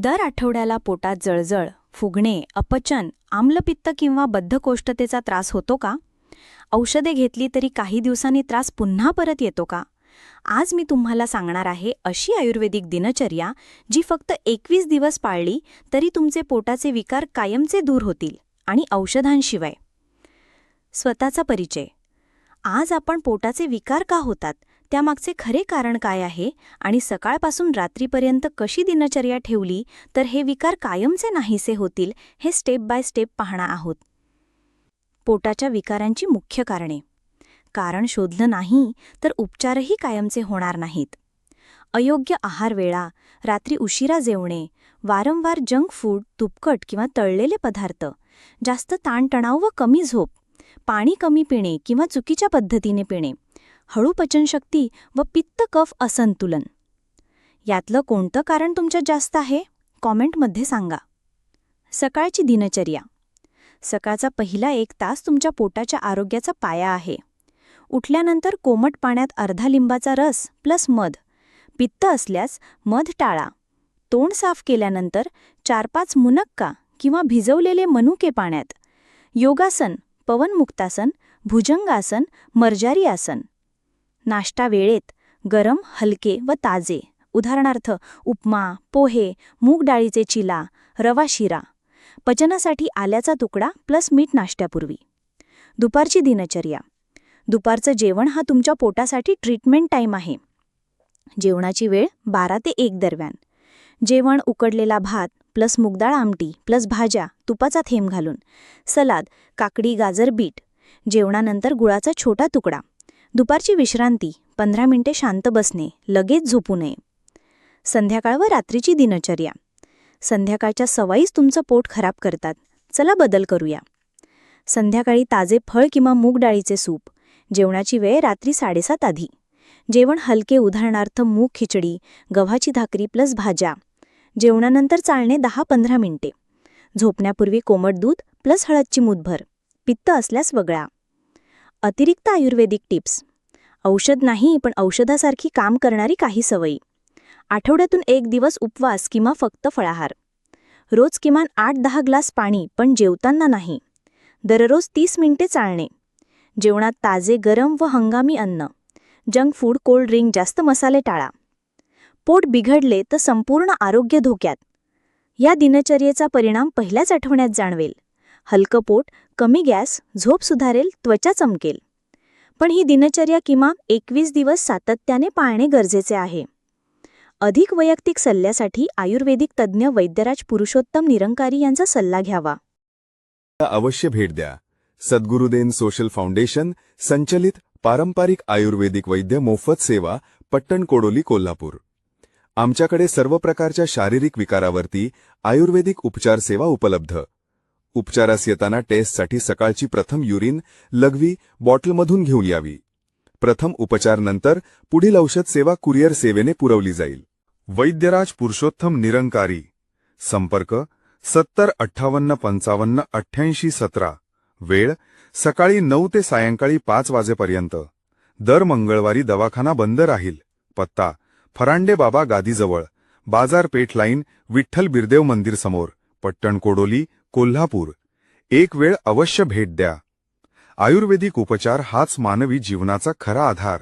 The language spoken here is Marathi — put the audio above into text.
दर आठवड्याला पोटात जळजळ फुगणे अपचन आम्लपित्त किंवा बद्धकोष्ठतेचा त्रास होतो का? औषधे घेतली तरी काही दिवसांनी त्रास पुन्हा परत येतो का? आज मी तुम्हाला सांगणार आहे अशी आयुर्वेदिक दिनचर्या जी फक्त एकवीस दिवस पाळली तरी तुमचे पोटाचे विकार कायमचे दूर होतील आणि औषधांशिवाय. स्वतःचा परिचय. आज आपण पोटाचे विकार का होतात? त्यामागचे खरे कारण काय आहे आणि सकाळपासून रात्रीपर्यंत कशी दिनचर्या ठेवली तर हे विकार कायमचे नाहीसे होतील हे स्टेप बाय स्टेप पाहणार आहोत. पोटाच्या विकारांची मुख्य कारणे. कारण शोधलं नाही तर उपचारही कायमचे होणार नाहीत. अयोग्य आहारवेळा रात्री उशिरा जेवणे वारंवार जंक फूड तुपकट किंवा तळलेले पदार्थ जास्त ताणतणाव व कमी झोप पाणी कमी पिणे किंवा चुकीच्या पद्धतीने पिणे. हळू पचनशक्ती व पित्त कफ असंतुलन. यातलं कोणतं कारण तुमच्यात जास्त आहे? कॉमेंटमध्ये सांगा. सकाळची दिनचर्या. सकाळचा पहिला एक तास तुमच्या पोटाच्या आरोग्याचा पाया आहे. उठल्यानंतर कोमट पाण्यात अर्धा लिंबाचा रस प्लस मध. पित्त असल्यास मध टाळा. तोंड साफ केल्यानंतर चार पाच मुनक्का किंवा भिजवलेले मनुके पाण्यात. योगासन पवनमुक्तासन भुजंगासन मर्जारी आसन. नाश्ता वेळेत गरम हलके व ताजे. उदाहरणार्थ उपमा पोहे मूग डाळीचे चिला रवा शिरा. पचनासाठी आल्याचा तुकडा प्लस मीठ नाश्त्यापूर्वी. दुपारची दिनचर्या. दुपारचं जेवण हा तुमच्या पोटासाठी ट्रीटमेंट टाईम आहे. जेवणाची वेळ बारा ते एक दरम्यान. जेवण उकडलेला भात प्लस मुगडाळ आमटी प्लस भाज्या तुपाचा थेंब घालून. सलाद काकडी गाजर बीट. जेवणानंतर गुळाचा छोटा तुकडा. दुपारची विश्रांती पंधरा मिनिटे शांत बसणे लगेच झोपू नये. संध्याकाळ व रात्रीची दिनचर्या. संध्याकाळच्या सवयीच तुमचं पोट खराब करतात. चला बदल करूया. संध्याकाळी ताजे फळ किंवा मूग डाळीचे सूप. जेवणाची वेळ रात्री साडेसात आधी. जेवण हलके उदाहरणार्थ मूग खिचडी गव्हाची भाकरी प्लस भाज्या. जेवणानंतर चालणे दहा पंधरा मिनिटे. झोपण्यापूर्वी कोमट दूध प्लस हळदची मुदभर पित्त असल्यास वगळा. अतिरिक्त आयुर्वेदिक टिप्स. औषध नाही पण औषधासारखी काम करणारी काही सवयी. आठवड्यातून एक दिवस उपवास किंवा फक्त फळाहार. रोज किमान आठ दहा ग्लास पाणी पण जेवताना नाही. दररोज तीस मिनिटे चालणे. जेवणात ताजे गरम व हंगामी अन्न. जंक फूड कोल्ड ड्रिंक जास्त मसाले टाळा. पोट बिघडले तर संपूर्ण आरोग्य धोक्यात. या दिनचर्येचा परिणाम पहिल्याच आठवड्यात जाणवेल. हलकं पोट कमी गॅस झोप सुधारेल त्वचा चमकेल. पण ही दिनचर्या किमान एकवीस दिवस सातत्याने पाळणे गरजेचे आहे. अधिक वैयक्तिक सल्ल्यासाठी आयुर्वेदिक तज्ज्ञ वैद्यराज पुरुषोत्तम निरंकारी यांचा सल्ला घ्यावा. अवश्य भेट द्या. सद्गुरुदेन सोशल फाउंडेशन संचलित पारंपरिक आयुर्वेदिक वैद्य मोफत सेवा पट्टण कोडोली कोल्हापूर. आमच्याकडे सर्व प्रकारच्या शारीरिक विकारावरती आयुर्वेदिक उपचार सेवा उपलब्ध. उपचारास येताना टेस्टसाठी सकाळची प्रथम युरिन लघवी बॉटलमधून घेऊन यावी. प्रथम उपचार नंतर पुढील औषध सेवा कुरिअर सेवेने पुरवली जाईल. वैद्यराज पुरुषोत्तम निरंकारी. संपर्क सत्तर अठ्ठावन्न पंचावन्न अठ्ठ्याऐंशी सतरा. वेळ सकाळी नऊ ते सायंकाळी पाच वाजेपर्यंत. दर मंगळवारी दवाखाना बंद राहील. पत्ता फरांडे बाबा गादीजवळ. बाजारपेठ लाईन विठ्ठल बिरदेव मंदिर समोर. पट्टण कोडोली कोल्हापूर एक वेळ अवश्य भेट द्या. आयुर्वेदिक उपचार हाच मानवी जीवनाचा खरा आधार.